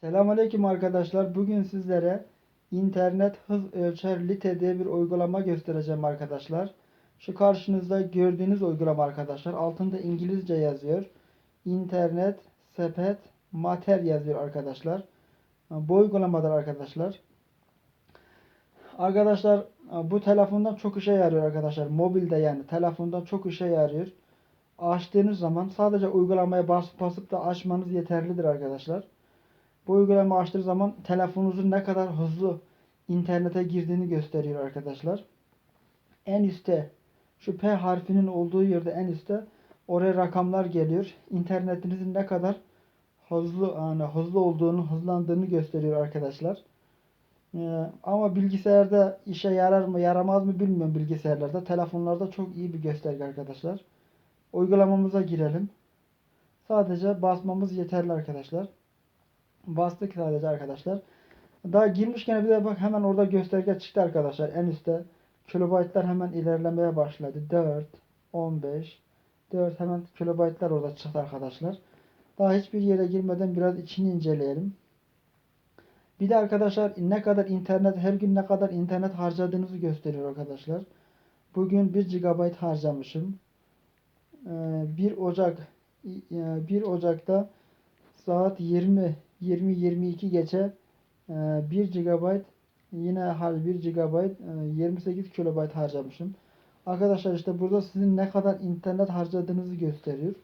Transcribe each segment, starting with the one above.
Selamünaleyküm arkadaşlar. Bugün sizlere internet hız ölçer lite diye bir uygulama göstereceğim arkadaşlar. Şu karşınızda gördüğünüz uygulama arkadaşlar. Altında İngilizce yazıyor. İnternet sepet mater yazıyor arkadaşlar. Bu uygulamadır arkadaşlar. Arkadaşlar bu telefondan çok işe yarıyor arkadaşlar. Mobilde yani telefondan çok işe yarıyor. Açtığınız zaman sadece uygulamaya basıp basıp da açmanız yeterlidir arkadaşlar. Bu uygulama açtığı zaman telefonunuzun ne kadar hızlı internete girdiğini gösteriyor arkadaşlar. En üstte şu P harfinin olduğu yerde en üstte oraya rakamlar geliyor. İnternetinizin ne kadar hızlı yani hızlı olduğunu, hızlandığını gösteriyor arkadaşlar. Ee, ama bilgisayarda işe yarar mı, yaramaz mı bilmiyorum bilgisayarlarda. Telefonlarda çok iyi bir gösterge arkadaşlar. Uygulamamıza girelim. Sadece basmamız yeterli arkadaşlar. Bastık sadece arkadaşlar. Daha girmişken bir de bak hemen orada gösterge çıktı arkadaşlar. En üstte kilobaytlar hemen ilerlemeye başladı. 4, 15, 4 hemen kilobaytlar orada çıktı arkadaşlar. Daha hiçbir yere girmeden biraz içini inceleyelim. Bir de arkadaşlar ne kadar internet her gün ne kadar internet harcadığınızı gösteriyor arkadaşlar. Bugün 1 GB harcamışım. 1 Ocak 1 Ocak'ta saat 20 20-22 geçe 1 GB yine hal 1 GB 28 KB harcamışım. Arkadaşlar işte burada sizin ne kadar internet harcadığınızı gösteriyor.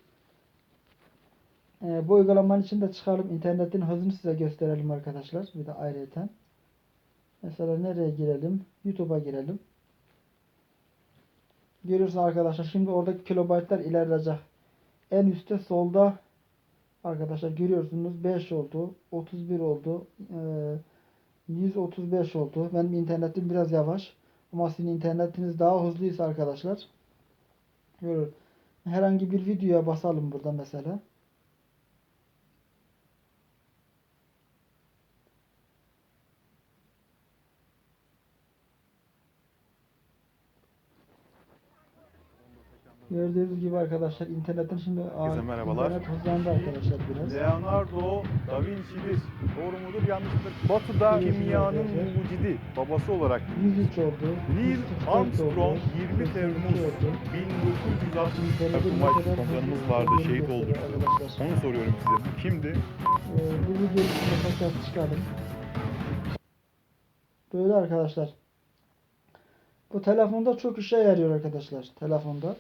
E, bu uygulamanın içinde çıkalım. internetin hızını size gösterelim arkadaşlar. Bir de ayrıyeten. Mesela nereye girelim? YouTube'a girelim. Görüyorsunuz arkadaşlar. Şimdi oradaki kilobaytlar ilerleyecek. En üstte solda arkadaşlar görüyorsunuz 5 oldu. 31 oldu. E, 135 oldu. Benim internetim biraz yavaş. Ama sizin internetiniz daha hızlıysa arkadaşlar. Görün. Herhangi bir videoya basalım burada mesela. Gördüğünüz gibi arkadaşlar internetin şimdi Herkese merhabalar. internet hızlandı arkadaşlar biraz. Leonardo da Vinci'dir. Doğru mudur yanlıştır? Batı'da kimyanın mucidi babası olarak 103 oldu. Neil 144 Armstrong oldu, 20 Temmuz 142 oldu. 1960 İnternetin takım kadar komutanımız hızlı vardı şehit oldu. gösteriyor Arkadaşlar. Onu soruyorum size. Kimdi? Ee, bu videoyu şimdi tekrar çıkalım. Böyle arkadaşlar. Bu telefonda çok işe yarıyor arkadaşlar. Telefonda.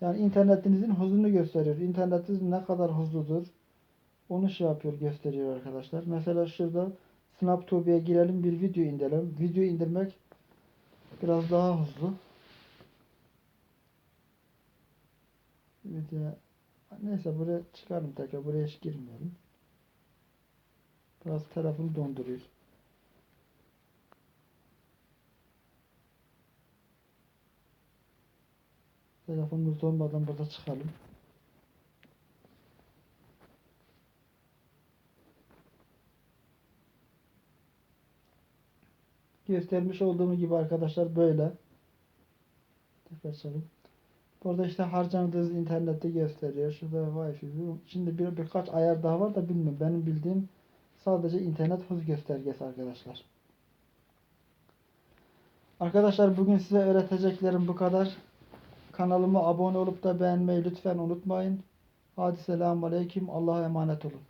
Yani internetinizin hızını gösteriyor. İnternetiniz ne kadar hızlıdır. Onu şey yapıyor, gösteriyor arkadaşlar. Mesela şurada SnapTube'ya girelim bir video indirelim. Video indirmek biraz daha hızlı. Video neyse buraya çıkalım tekrar. Buraya hiç girmeyelim. Biraz telefonu donduruyor. Telefonumuz donmadan burada çıkalım. Göstermiş olduğum gibi arkadaşlar böyle. Tekrar açalım. Burada işte harcadığınız internette gösteriyor. Şurada Wi-Fi. Şimdi bir birkaç ayar daha var da bilmiyorum. Benim bildiğim sadece internet hız göstergesi arkadaşlar. Arkadaşlar bugün size öğreteceklerim bu kadar. Kanalıma abone olup da beğenmeyi lütfen unutmayın. Hadi selamun aleyküm. Allah'a emanet olun.